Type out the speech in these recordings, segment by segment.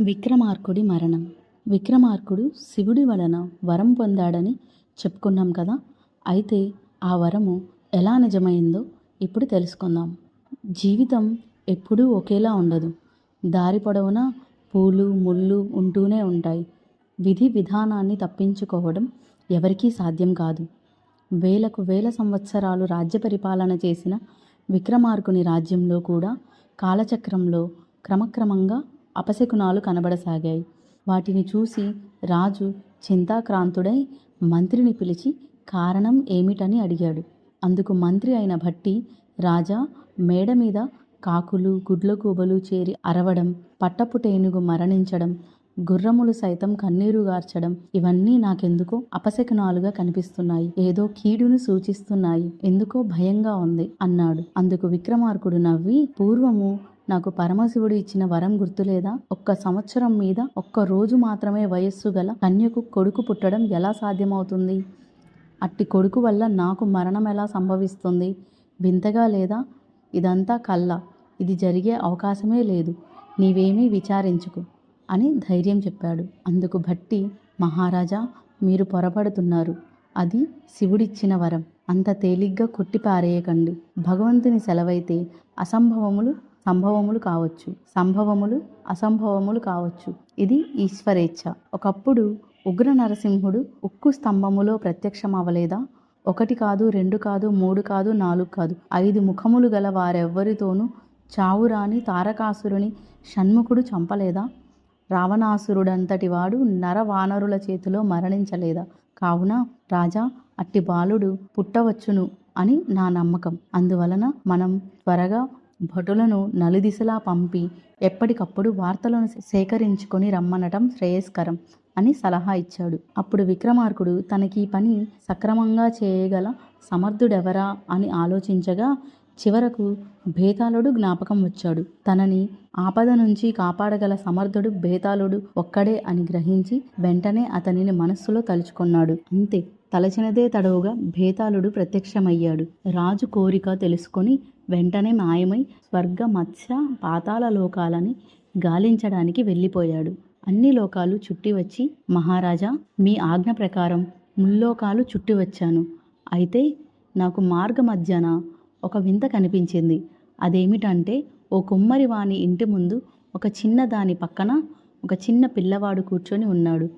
విక్రమార్కుడి మరణం. విక్రమార్కుడు శివుడి వలన వరం పొందాడని చెప్పుకున్నాం కదా. అయితే ఆ వరము ఎలా నిజమైందో ఇప్పుడు తెలుసుకుందాం. జీవితం ఎప్పుడూ ఒకేలా ఉండదు. దారి పొడవునా పూలు ముళ్ళు ఉంటూనే ఉంటాయి. విధి విధానాన్ని తప్పించుకోవడం ఎవరికీ సాధ్యం కాదు. వేలకు వేల సంవత్సరాలు రాజ్య పరిపాలన చేసిన విక్రమార్కుని రాజ్యంలో కూడా కాలచక్రంలో క్రమక్రమంగా అపశకునాలు కనబడసాగాయి. వాటిని చూసి రాజు చింతాక్రాంతుడై మంత్రిని పిలిచి కారణం ఏమిటని అడిగాడు. అందుకు మంత్రి అయిన భట్టి రాజా మేడ మీద కాకులు గుడ్లగూబలు చేరి అరవడం పట్టపుటేనుగు మరణించడం గుర్రములు సైతం కన్నీరు గార్చడం. ఇవన్నీ నాకెందుకో అపశకునాలుగా కనిపిస్తున్నాయి. ఏదో కీడును సూచిస్తున్నాయి. ఎందుకో భయంగా ఉంది అన్నాడు. అందుకు విక్రమార్కుడు నవ్వి పూర్వము నాకు పరమశివుడు ఇచ్చిన వరం గుర్తులేదా? ఒక్క సంవత్సరం మీద ఒక్క రోజు మాత్రమే వయస్సు గల కన్యకు కొడుకు పుట్టడం ఎలా సాధ్యమవుతుంది? అట్టి కొడుకు వల్ల నాకు మరణం ఎలా సంభవిస్తుంది? వింతగా లేదా? ఇదంతా కళ్ళ ఇది జరిగే అవకాశమే లేదు. నీవేమీ విచారించుకు. అని ధైర్యం చెప్పాడు. అందుకు భట్టి మహారాజా మీరు పొరపడుతున్నారు. అది శివుడిచ్చిన వరం. అంత తేలిగ్గా కొట్టిపారేయకండి భగవంతుని సెలవైతే అసంభవములు సంభవములు కావచ్చు. సంభవములు అసంభవములు కావచ్చు. ఇది ఈశ్వరేచ్ఛ. ఒకప్పుడు ఉగ్ర నరసింహుడు ఉక్కు స్తంభములో ప్రత్యక్షమవలేదా ఒకటి కాదు రెండు కాదు మూడు కాదు నాలుగు కాదు. ఐదు ముఖములు గల వారెవ్వరితోనూ చావురాని తారకాసురుని షణ్ముఖుడు చంపలేదా? రావణాసురుడంతటి వాడు నరవానరుల చేతిలో మరణించలేదా? కావున రాజా అట్టి బాలుడు పుట్టవచ్చును అని నా నమ్మకం. అందువలన మనం త్వరగా భటులను నలుదిశలా పంపి ఎప్పటికప్పుడు వార్తలను సేకరించుకొని రమ్మనటం శ్రేయస్కరం అని సలహా ఇచ్చాడు. అప్పుడు విక్రమార్కుడు తనకి పని సక్రమంగా చేయగల సమర్థుడెవరా అని ఆలోచించగా చివరకు భేతాళుడు జ్ఞాపకం వచ్చాడు. తనని ఆపద నుంచి కాపాడగల సమర్థుడు భేతాళుడు ఒక్కడే అని గ్రహించి వెంటనే అతనిని మనస్సులో తలుచుకున్నాడు. అంతే తలచినదే తడవుగా భేతాళుడు ప్రత్యక్షమయ్యాడు. రాజు కోరిక తెలుసుకొని వెంటనే మాయమై స్వర్గ మత్స్య పాతాల లోకాలని గాలించడానికి వెళ్ళిపోయాడు. అన్ని లోకాలు చుట్టి వచ్చి మహారాజా మీ ఆజ్ఞ ప్రకారం ముల్లోకాలు చుట్టి వచ్చాను. అయితే నాకు మార్గ మధ్యన ఒక వింత కనిపించింది. అదేమిటంటే ఓ కుమ్మరి వాని ఇంటి ముందు ఒక చిన్న దాని పక్కన ఒక చిన్న పిల్లవాడు కూర్చొని ఉన్నాడు.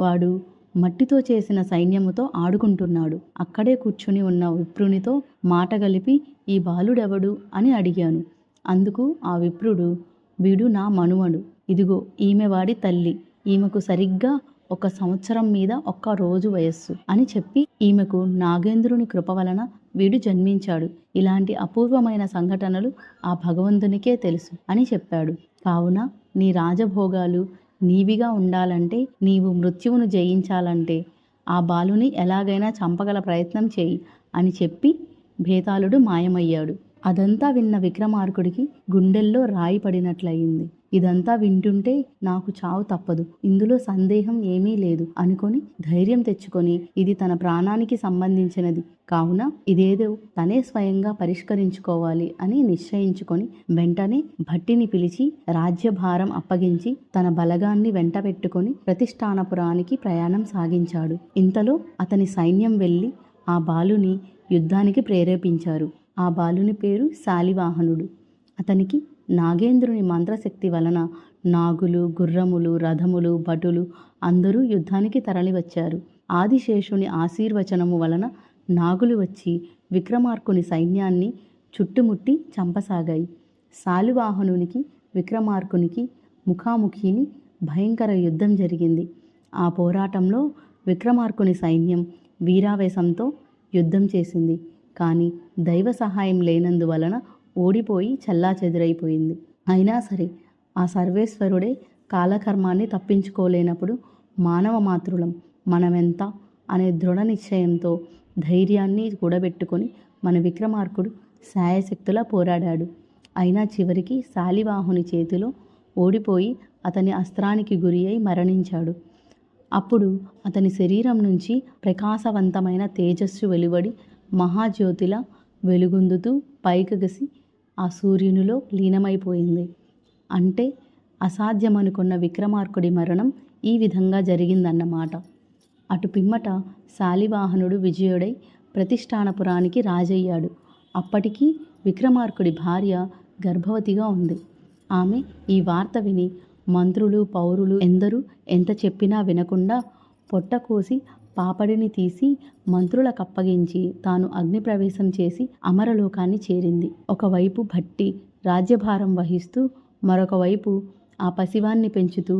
వాడు మట్టితో చేసిన సైన్యముతో ఆడుకుంటున్నాడు. అక్కడే కూర్చుని ఉన్న విప్రునితో మాట గలిపి ఈ బాలుడెవడు? అని అడిగాను. అందుకు ఆ విప్రుడు వీడు నా మనుమడు. ఇదిగో ఈమె వాడి తల్లి. ఈమెకు సరిగ్గా ఒక సంవత్సరం మీద ఒక్క రోజు వయస్సు అని చెప్పి ఈమెకు నాగేంద్రుని కృప వలన వీడు జన్మించాడు. ఇలాంటి అపూర్వమైన సంఘటనలు ఆ భగవంతునికే తెలుసు అని చెప్పాడు. కావున నీ రాజభోగాలు నీవిగా ఉండాలంటే నీవు మృత్యువును జయించాలంటే ఆ బాలుని ఎలాగైనా చంపగల ప్రయత్నం చేయి అని చెప్పి భేతాళుడు మాయమయ్యాడు. అదంతా విన్న విక్రమార్కుడికి గుండెల్లో రాయి పడినట్లయింది. ఇదంతా వింటుంటే నాకు చావు తప్పదు. ఇందులో సందేహం ఏమీ లేదు అనుకొని ధైర్యం తెచ్చుకొని ఇది తన ప్రాణానికి సంబంధించినది. కావున ఇదేదో తనే స్వయంగా పరిష్కరించుకోవాలి అని నిశ్చయించుకొని వెంటనే భట్టిని పిలిచి రాజ్యభారం అప్పగించి తన బలగాన్ని వెంట పెట్టుకొని ప్రతిష్టానపురానికి ప్రయాణం సాగించాడు. ఇంతలో అతని సైన్యం వెళ్ళి ఆ బాలుని యుద్ధానికి ప్రేరేపించారు. ఆ బాలుని పేరు శాలివాహనుడు. అతనికి నాగేంద్రుని మంత్రశక్తి వలన నాగులు గుర్రములు రథములు భటులు అందరూ యుద్ధానికి తరలివచ్చారు. ఆదిశేషుని ఆశీర్వచనము వలన నాగులు వచ్చి విక్రమార్కుని సైన్యాన్ని చుట్టుముట్టి చంపసాగాయి. శాలివాహనునికి విక్రమార్కునికి ముఖాముఖిని భయంకర యుద్ధం జరిగింది. ఆ పోరాటంలో విక్రమార్కుని సైన్యం వీరావేశంతో యుద్ధం చేసింది. కానీ దైవ సహాయం లేనందువలన ఓడిపోయి చల్లా చెదురైపోయింది అయినా సరే ఆ సర్వేశ్వరుడే కాలకర్మాన్ని తప్పించుకోలేనప్పుడు మానవ మాతృలం మనమెంత అనే దృఢ నిశ్చయంతో ధైర్యాన్ని కూడబెట్టుకొని మన విక్రమార్కుడు శాయశక్తులా పోరాడాడు. అయినా చివరికి శాలివాహుని చేతిలో ఓడిపోయి అతని అస్త్రానికి గురి అయి మరణించాడు. అప్పుడు అతని శరీరం నుంచి ప్రకాశవంతమైన తేజస్సు వెలువడి మహాజ్యోతిలా వెలుగొందుతూ పైకగసి ఆ సూర్యునిలో లీనమైపోయింది. అంటే అసాధ్యమనుకున్న విక్రమార్కుడి మరణం ఈ విధంగా జరిగిందన్నమాట. అటు పిమ్మట శాలివాహనుడు విజయుడై ప్రతిష్టానపురానికి రాజయ్యాడు. అప్పటికీ విక్రమార్కుడి భార్య గర్భవతిగా ఉంది. ఆమె ఈ వార్త విని మంత్రులు పౌరులు ఎందరూ ఎంత చెప్పినా వినకుండా పొట్ట కోసి పాపడిని తీసి మంత్రులకు అప్పగించి తాను అగ్నిప్రవేశం చేసి అమరలోకాన్ని చేరింది. ఒకవైపు భట్టి రాజ్యభారం వహిస్తూ మరొకవైపు ఆ పసివాన్ని పెంచుతూ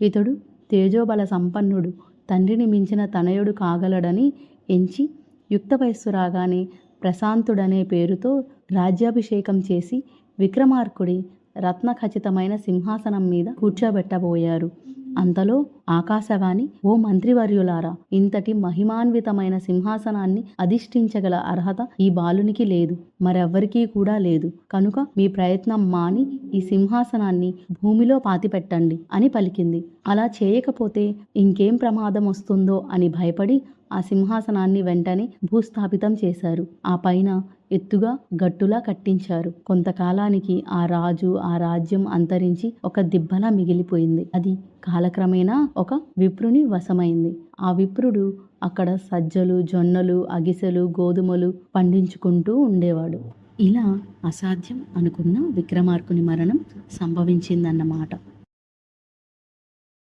ఇతడు తేజోబల సంపన్నుడు తండ్రిని మించిన తనయుడు కాగలడని ఎంచి యుక్త వయస్సు రాగానే ప్రశాంతుడనే పేరుతో రాజ్యాభిషేకం చేసి విక్రమార్కుడి రత్నఖచితమైన సింహాసనం మీద కూర్చోబెట్టబోయారు. అంతలో ఆకాశవాణి ఓ మంత్రివర్యులారా ఇంతటి మహిమాన్వితమైన సింహాసనాన్ని అధిష్ఠించగల అర్హత ఈ బాలునికి లేదు మరెవ్వరికీ కూడా లేదు. కనుక మీ ప్రయత్నం మాని ఈ సింహాసనాన్ని భూమిలో పాతిపెట్టండి అని పలికింది. అలా చేయకపోతే ఇంకేం ప్రమాదం వస్తుందో అని భయపడి ఆ సింహాసనాన్ని వెంటనే భూస్థాపితం చేశారు. ఆ పైన ఎత్తుగా గట్టులా కట్టించారు. కొంతకాలానికి ఆ రాజు ఆ రాజ్యం అంతరించి ఒక దిబ్బలా మిగిలిపోయింది. అది కాలక్రమేణా ఒక విప్రుని వశమైంది. ఆ విప్రుడు అక్కడ సజ్జలు జొన్నలు అగిసెలు గోధుమలు పండించుకుంటూ ఉండేవాడు. ఇలా అసాధ్యం అనుకున్న విక్రమార్కుని మరణం సంభవించిందన్నమాట.